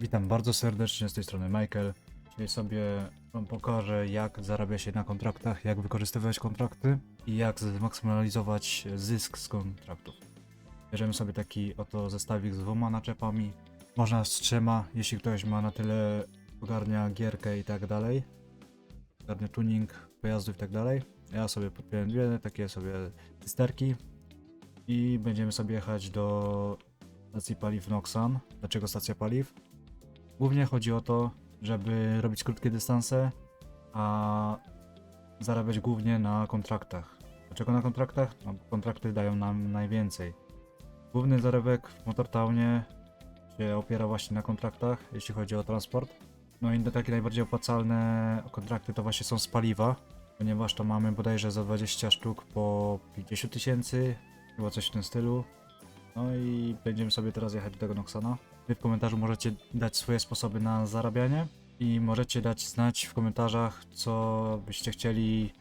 Witam bardzo serdecznie z tej strony Michael. Dzisiaj sobie Wam pokażę jak zarabia się na kontraktach, jak wykorzystywać kontrakty i jak zmaksymalizować zysk z kontraktów. Bierzemy sobie taki oto zestawik z dwoma naczepami, można z trzema, jeśli ktoś ma na tyle ogarnia gierkę i tak dalej, ogarnia tuning pojazdów i tak dalej. Ja sobie podpiąłem dwie takie sobie cysterki i będziemy sobie jechać do stacji paliw Noxan. Dlaczego stacja paliw? Głównie chodzi o to, żeby robić krótkie dystanse, a zarabiać głównie na kontraktach. Dlaczego na kontraktach? No, kontrakty dają nam najwięcej. Główny zarobek w Motortownie się opiera właśnie na kontraktach, jeśli chodzi o transport. No i takie najbardziej opłacalne kontrakty to właśnie są z paliwa, ponieważ to mamy bodajże za 20 sztuk po 50 tysięcy, chyba coś w tym stylu. No i będziemy sobie teraz jechać do tego Noxana. Wy w komentarzu możecie dać swoje sposoby na zarabianie i możecie dać znać w komentarzach, co byście chcieli,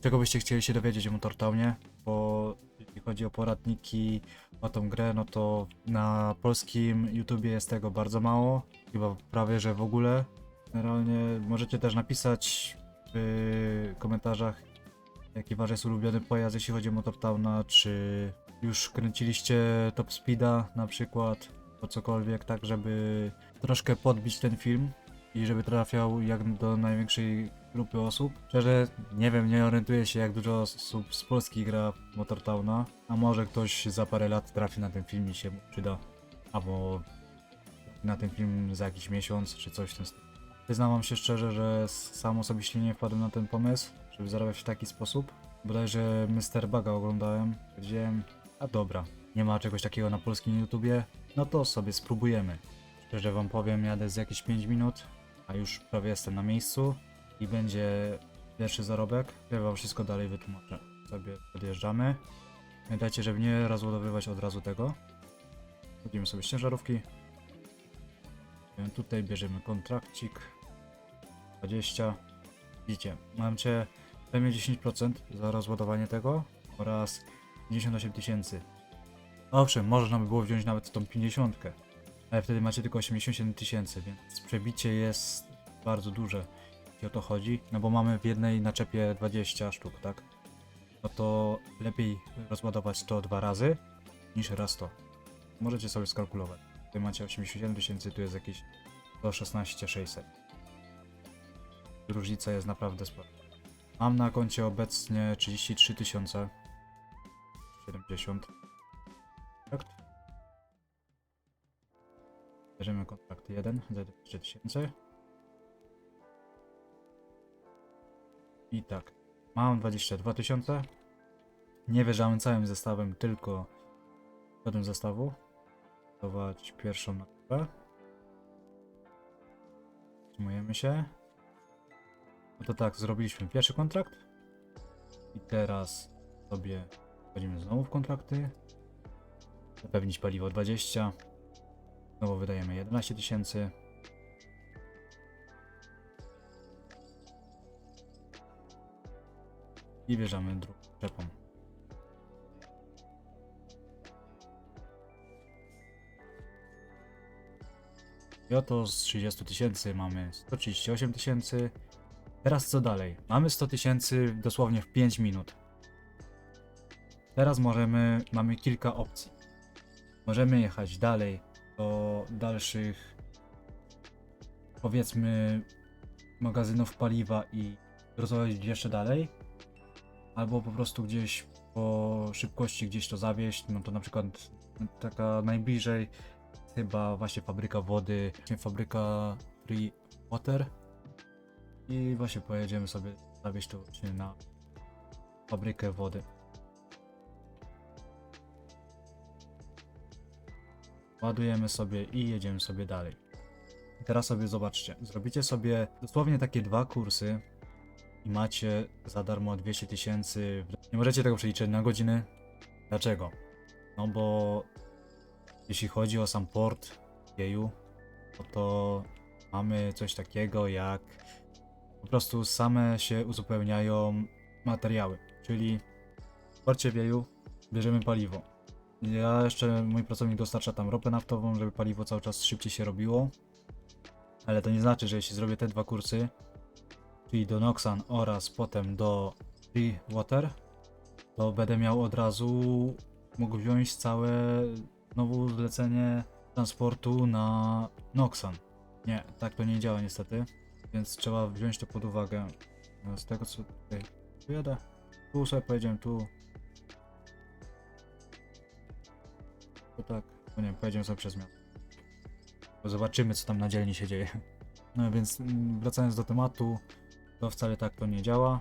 czego byście chcieli się dowiedzieć o Motortownie, bo jeśli chodzi o poradniki o tą grę, no to na polskim YouTubie jest tego bardzo mało, chyba prawie, że w ogóle. Generalnie możecie też napisać w komentarzach, jaki wasz jest ulubiony pojazd, jeśli chodzi o Motortowna, czy już kręciliście Top Speeda na przykład, po cokolwiek, tak żeby troszkę podbić ten film i żeby trafiał jak do największej grupy osób. Szczerze, nie wiem, nie orientuję się jak dużo osób z Polski gra w Motortowna, a może ktoś za parę lat trafi na ten film i się przyda, albo na ten film za jakiś miesiąc, czy coś w tym stylu. Przyznam się szczerze, że sam osobiście nie wpadłem na ten pomysł, żeby zarabiać w taki sposób. Bodajże Mr. Baga oglądałem, powiedziałem, a dobra, nie ma czegoś takiego na polskim YouTubie, no to sobie spróbujemy. Szczerze wam powiem, jadę z jakieś 5 minut, a już prawie jestem na miejscu i będzie pierwszy zarobek. Ja wam wszystko dalej wytłumaczę. Sobie podjeżdżamy. Pamiętajcie, żeby nie rozładowywać od razu tego. Chodzimy sobie ciężarówki. Tutaj bierzemy kontrakcik. 20. Widzicie, mam cię premię 10% za rozładowanie tego oraz 58 tysięcy. Owszem, można by było wziąć nawet tą 50, ale wtedy macie tylko 87 tysięcy, więc przebicie jest bardzo duże, jeśli o to chodzi. No bo mamy w jednej naczepie 20 sztuk, tak? No to lepiej rozładować to dwa razy niż raz to. Możecie sobie skalkulować. Tutaj macie 87 tysięcy, tu jest jakieś 116 600. Różnica jest naprawdę spora. Mam na koncie obecnie 33 tysiące. 70. Bierzemy kontrakt 1 za 23 tysięcy. I tak. Mam 22 tysiące. Nie wjeżdżamy całym zestawem, tylko kodem zestawu. Dawać pierwszą nakupę. Zatrzymujemy się. No to tak, zrobiliśmy pierwszy kontrakt. I teraz sobie wchodzimy znowu w kontrakty. Zapewnić paliwo 20. Znowu wydajemy 11 tysięcy. I bierzemy drugą przepą. I oto z 30 tysięcy mamy 138 tysięcy. Teraz co dalej? Mamy 100 tysięcy dosłownie w 5 minut. Teraz możemy, mamy kilka opcji. Możemy jechać dalej do dalszych, powiedzmy, magazynów paliwa i rozwijać jeszcze dalej. Albo po prostu gdzieś po szybkości gdzieś to zawieść. No to na przykład taka najbliżej chyba właśnie fabryka wody, właśnie fabryka Free Water. I właśnie pojedziemy sobie zawieść to na fabrykę wody. Ładujemy sobie i jedziemy sobie dalej. I teraz sobie zobaczcie, zrobicie sobie dosłownie takie dwa kursy i macie za darmo 200 tysięcy. Nie możecie tego przeliczyć na godziny. Dlaczego? No bo jeśli chodzi o sam port Jeju, no to mamy coś takiego jak po prostu same się uzupełniają materiały, czyli w porcie Wieju bierzemy paliwo. Ja jeszcze, mój pracownik dostarcza tam ropę naftową, żeby paliwo cały czas szybciej się robiło. Ale to nie znaczy, że jeśli zrobię te dwa kursy, czyli do Noxan oraz potem do Free Water, to będę miał od razu mógł wziąć całe znowu zlecenie transportu na Noxan. Nie, tak to nie działa niestety, więc trzeba wziąć to pod uwagę. Z tego co tutaj pojadę, tu sobie pojedziemy, tu. To tak, no nie, pojedziemy sobie przez miasto. Zobaczymy co tam na dzielni się dzieje. No więc mm, wracając do tematu, to wcale tak to nie działa.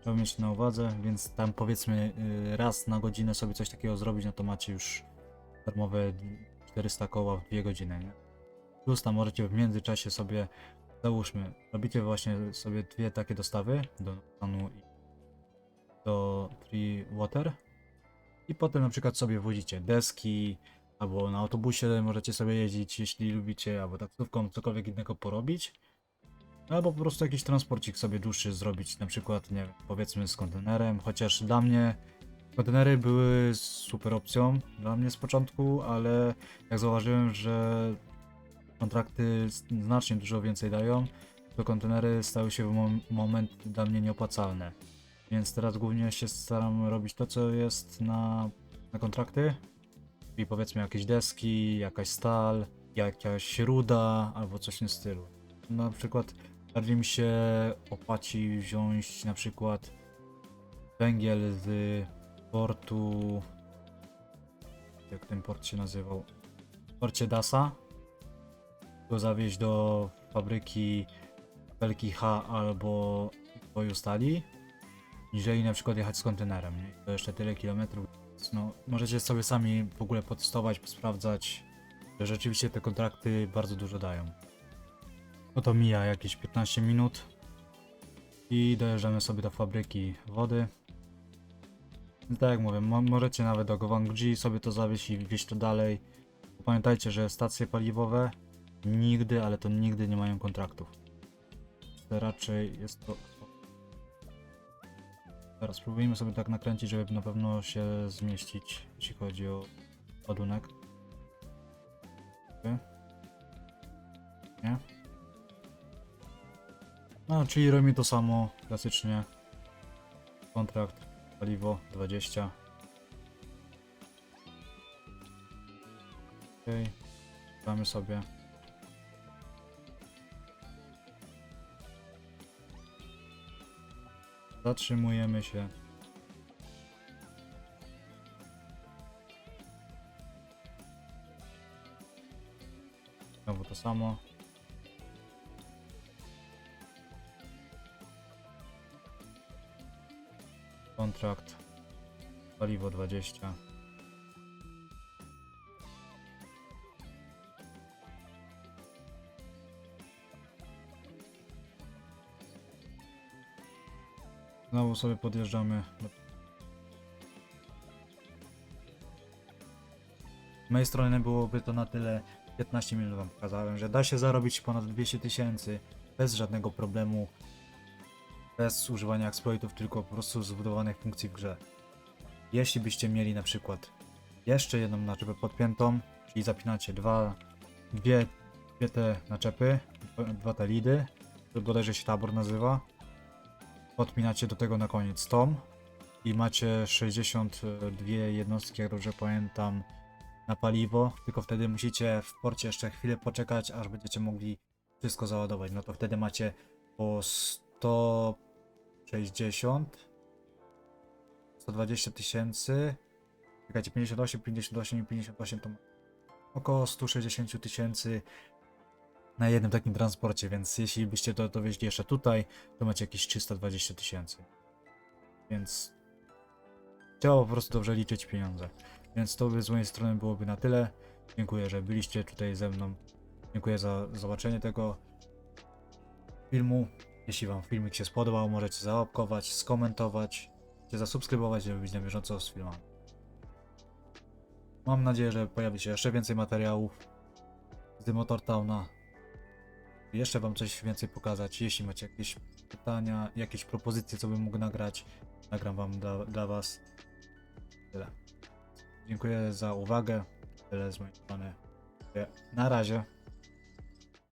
Trzeba mieć na uwadze, więc tam powiedzmy y, raz na godzinę sobie coś takiego zrobić, no to macie już darmowe 400 koła w 2 godziny, nie? Plus tam możecie w międzyczasie sobie, załóżmy, robicie właśnie sobie dwie takie dostawy do stanu i do Free Water i potem na przykład sobie wozicie deski, albo na autobusie możecie sobie jeździć, jeśli lubicie, albo taksówką, cokolwiek innego porobić. Albo po prostu jakiś transporcik sobie dłuższy zrobić, na przykład, nie powiedzmy z kontenerem, chociaż dla mnie kontenery były super opcją, dla mnie z początku, ale jak zauważyłem, że kontrakty znacznie dużo więcej dają, to kontenery stały się w mom- moment dla mnie nieopłacalne. Więc teraz głównie się staram robić to, co jest na, na kontrakty, czyli powiedzmy jakieś deski, jakaś stal, jakaś ruda albo coś w tym stylu. Na przykład bardziej mi się opłaci wziąć na przykład węgiel z portu. Jak ten port się nazywał? W porcie Dasa. Go zawieźć do fabryki Wielki H albo boju stali. Niżeli na przykład jechać z kontenerem. Nie? To jeszcze tyle kilometrów. No, możecie sobie sami w ogóle potestować, sprawdzać, że rzeczywiście te kontrakty bardzo dużo dają. No to mija jakieś 15 minut i dojeżdżamy sobie do fabryki wody. I tak jak mówię, mo- możecie nawet do Gowangji sobie to zawieźć i wieźć to dalej. Pamiętajcie, że stacje paliwowe nigdy, ale to nigdy nie mają kontraktów. Raczej jest to... Teraz spróbujmy sobie tak nakręcić, żeby na pewno się zmieścić, jeśli chodzi o ładunek. Nie? No, czyli robi to samo, klasycznie. Kontrakt, paliwo 20. Okej, damy sobie. Zatrzymujemy się. Znowu to samo. Kontrakt. Paliwo 20. Znowu sobie podjeżdżamy. Z mojej strony byłoby to na tyle 15 minut wam pokazałem, że da się zarobić ponad 200 tysięcy bez żadnego problemu, bez używania exploitów, tylko po prostu zbudowanych funkcji w grze. Jeśli byście mieli na przykład jeszcze jedną naczepę podpiętą, czyli zapinacie dwa, dwie, dwie te naczepy, dwa te lidy, bodajże się tabor nazywa, podpinacie do tego na koniec tom i macie 62 jednostki, jak dobrze pamiętam, na paliwo, tylko wtedy musicie w porcie jeszcze chwilę poczekać, aż będziecie mogli wszystko załadować. No to wtedy macie po 160 120 tysięcy. Czekajcie, 58, 58 i 58 to około 160 tysięcy na jednym takim transporcie, więc jeśli byście to dowieźli jeszcze tutaj, to macie jakieś 320 tysięcy. Więc trzeba po prostu dobrze liczyć pieniądze. Więc to by z mojej strony byłoby na tyle. Dziękuję, że byliście tutaj ze mną. Dziękuję za zobaczenie tego filmu. Jeśli Wam filmik się spodobał, możecie załapkować, skomentować, możecie zasubskrybować, żeby być na bieżąco z filmami. Mam nadzieję, że pojawi się jeszcze więcej materiałów z Motor Towna. Jeszcze Wam coś więcej pokazać. Jeśli macie jakieś pytania, jakieś propozycje, co bym mógł nagrać, nagram Wam dla, dla Was. Tyle. Dziękuję za uwagę. Tyle z mojej strony. Na razie.